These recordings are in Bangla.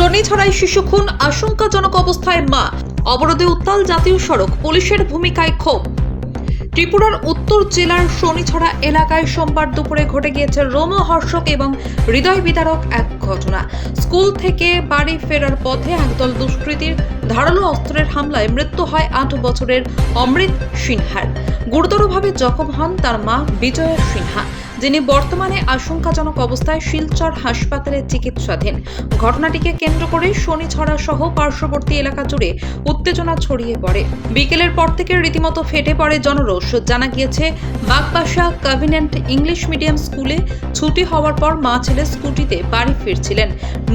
শনি ছড়াই শিশু খুন, আশঙ্কাজনক অবস্থায় মা। অবরোধে উত্তাল জাতীয় সড়ক, পুলিশের ভূমিকায় ক্ষোভ। ত্রিপুরার উত্তর জেলার শনিছড়া এলাকায় সোমবার দুপুরে ঘটে গিয়েছে রোমহর্ষক এবং হৃদয় বিদারক এক ঘটনা। স্কুল থেকে বাড়ি ফেরার পথে একদল দুষ্কৃতীর ধারালো অস্ত্রের হামলায় মৃত্যু হয় আট বছরের অমৃত সিনহার। গুরুতরভাবে জখম হন তার মা বিজয়া সিনহা। যিনি বর্তমানে আশঙ্কাজনক অবস্থায় শিলচর হাসপাতালে চিকিৎসাধীন। ঘটনাটিকে কেন্দ্র করে শনিছড়া সহ পার্শ্ববর্তী এলাকা জুড়ে উত্তেজনা ছড়িয়ে পড়ে। বিকেলের পর থেকে রীতিমতো ফেটে পড়ে জনরোষ। জানা গিয়েছে, বাগবাসা কভিনেন্ট ইংলিশ মিডিয়াম স্কুলে ছুটি হওয়ার পর মা ছেলে স্কুটিতে বাড়ি ফিরছিলেন।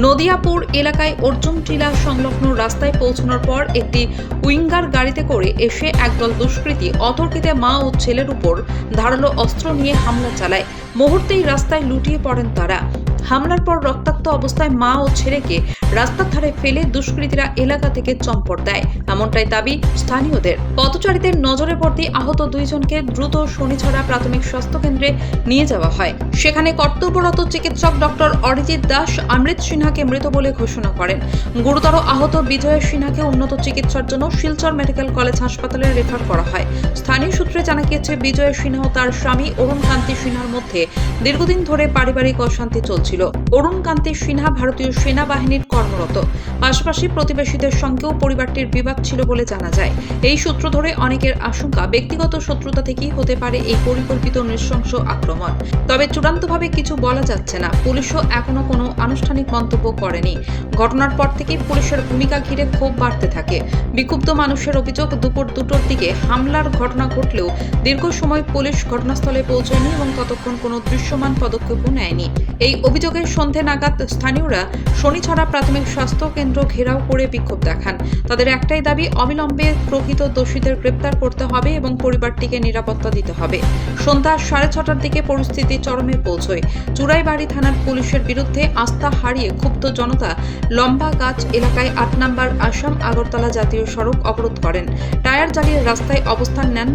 নদিয়াপুর এলাকায় অর্জুন টিলা সংলগ্ন রাস্তায় পৌঁছানোর পর একটি উইঙ্গার গাড়িতে করে এসে একদল দুষ্কৃতী অতর্কিতে মা ও ছেলের উপর ধারালো অস্ত্র নিয়ে হামলা চালায়। মুহূর্তেই রাস্তায় লুটিয়ে পড়েন তারা। হামলার পর রক্তাক্ত অবস্থায় মা ও ছেলেকে রাস্তার ধারে ফেলে দুষ্কৃতীরা এলাকা থেকে চম্পট দেয়। এমনটাই দাবি স্থানীয়দের। পথচারীদের নজরে পড়তে আহত দুইজনকে দ্রুত শনিছড়া প্রাথমিক স্বাস্থ্য কেন্দ্রে নিয়ে যাওয়া হয়। সেখানে কর্তব্যরত চিকিৎসক ডক্টর অরিজিৎ দাস, অমৃত সিনহাকে মৃত বলে ঘোষণা করেন। গুরুতর আহত বিজয় সিনহাকে উন্নত চিকিৎসার জন্য শিলচর মেডিকেল কলেজ হাসপাতালে রেফার করা হয়। স্থানীয় সূত্রে জানা গিয়েছে, বিজয় সিনহা ও তার স্বামী অরুণ কান্তি সিনহার মধ্যে দীর্ঘদিন ধরে পারিবারিক অশান্তি চলছিল। অরুণ কান্তি সিনহা ভারতীয় সেনাবাহিনীর কর্মরত। পাশাপাশি প্রতিবেশীদের সঙ্গেও পরিবারটির বিবাদ ছিল বলে জানা যায়। এই সূত্র ধরে অনেকের আশঙ্কা, ব্যক্তিগত শত্রুতা থেকেই হতে পারে এই পরিকল্পিত নৃশংস আক্রমণ। তবে চূড়ান্তভাবে কিছু বলা যাচ্ছে না। পুলিশও এখনও কোনো আনুষ্ঠানিক মন্তব্য করেনি। ঘটনার পর থেকে পুলিশের ভূমিকা ঘিরে ক্ষোভ বাড়তে থাকে। বিক্ষুব্ধ মানুষের অভিযোগ, দুপুর দুটোর দিকে হামলার ঘটনা ঘটলেও দীর্ঘ সময় পুলিশ ঘটনাস্থলে পৌঁছয়নি এবং ততক্ষণ কোনো দৃশ্যমান পদক্ষেপও নেয়নি। এই অভিযোগের সন্ধে নাগাদ স্থানীয়রা শনিছড়া প্রাথমিক স্বাস্থ্য কেন্দ্র ঘেরাও করে বিক্ষোভ দেখান। তাদের একটাই দাবি, অবিলম্বে প্রকৃত দোষীদের গ্রেপ্তার করতে হবে এবং পরিবারটিকে নিরাপত্তা দিতে হবে। সন্ধ্যা সাড়ে ছটার দিকে পরিস্থিতি চরমে পৌঁছয়। চুরাইবাড়ি থানার পুলিশের বিরুদ্ধে আস্থা হারিয়ে ক্ষুব্ধ জনতা লম্বা গাছ এলাকায় আট নম্বর আসাম আগরতলা জাতীয় সড়ক অবরোধ করেন। টায়ার জ্বালিয়ে রাস্তায় অবস্থান নেন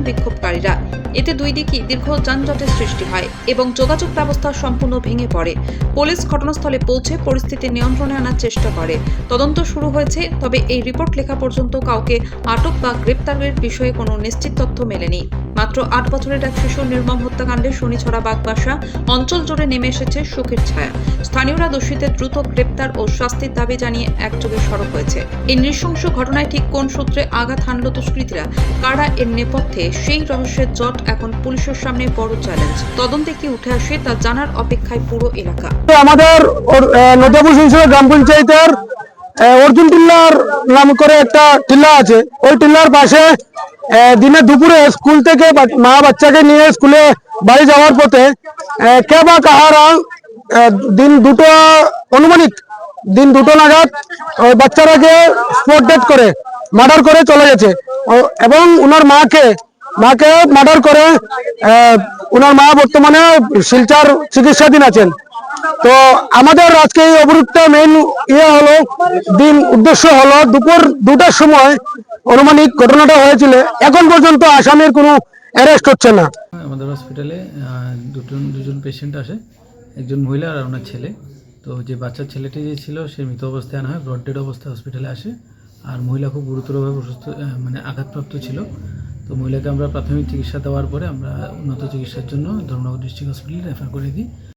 বিক্ষোভকারীরা এতে দুই দিকই দীর্ঘ যানজটের সৃষ্টি হয় এবং যোগাযোগ ব্যবস্থা সম্পূর্ণ ভেঙে পড়ে। পুলিশ ঘটনাস্থলে পৌঁছে পরিস্থিতি নিয়ন্ত্রণে আনার চেষ্টা করে। তদন্ত শুরু হয়েছে, তবে এই রিপোর্ট লেখা পর্যন্ত কাউকে আটক বা গ্রেপ্তারের বিষয়ে কোনো নিশ্চিত তথ্য মেলেনি। মাত্র আট বছরের এক শিশুর নির্মম হত্যাকাণ্ডে শনিছড়া বাগবাসা অঞ্চল জুড়ে নেমে এসেছে শোকের ছায়া। স্থানীয়রা দোষীদের দ্রুত গ্রেপ্তার ও শাস্তির দাবি জানিয়ে একযোগে সড়ক হয়েছে। এই নৃশংস ঘটনায় ঠিক কোন সূত্রে আঘাত হানল দুষ্কৃতীরা, কারা এর নেপথ্যে, সেই রহস্যের জট এখন পুলিশের সামনে বড় চ্যালেঞ্জ তদন্তে কি উঠে আসে তা জানার অপেক্ষায় পুরো এলাকা। আমাদের নদিয়াপুর শিলচর গ্রাম পঞ্চায়েতের অর্জুন টিল্লার নাম করে একটা টিল্লা আছে। ওই টিল্লার পাশে দিনে দুপুরে স্কুল থেকে মা বাচ্চাকে নিয়ে স্কুলে বাড়ি যাওয়ার পথে কে বা কাহারা দিন দুটো অনুমানিক, দিন দুটো নাগাদ ওই বাচ্চারাকে স্পট ডেট করে, মার্ডার করে চলে গেছে। এবং ওনার মাকে মাকে মার্ডার করে ওনার মা বর্তমানে শিলচার চিকিৎসাধীন আছেন। তো আমাদের আজকে এই অবরোধটা মেইন ইয়ে হলো, দিন উদ্দেশ্য হলো দুপুর দুটার সময় অনুমানিক ঘটনাটা হয়েছিল। এখন পর্যন্ত আসামির কোনো অ্যারেস্ট হচ্ছে না। আমাদের হসপিটালে দুটো, দুজন পেশেন্ট আসে। একজন মহিলা আর ওনার ছেলে। তো যে বাচ্চার ছেলেটি যে ছিল, সে মৃত অবস্থায় আনা হয় ব্রড ডেড অবস্থায় হসপিটালে আসে। আর মহিলা খুব গুরুতরভাবে অসুস্থ মানে আঘাতপ্রাপ্ত ছিল। তো মহিলাকে আমরা প্রাথমিক চিকিৎসা দেওয়ার পরে আমরা উন্নত চিকিৎসার জন্য ধর্মনগর ডিস্ট্রিক্ট হসপিটালে রেফার করে দিই।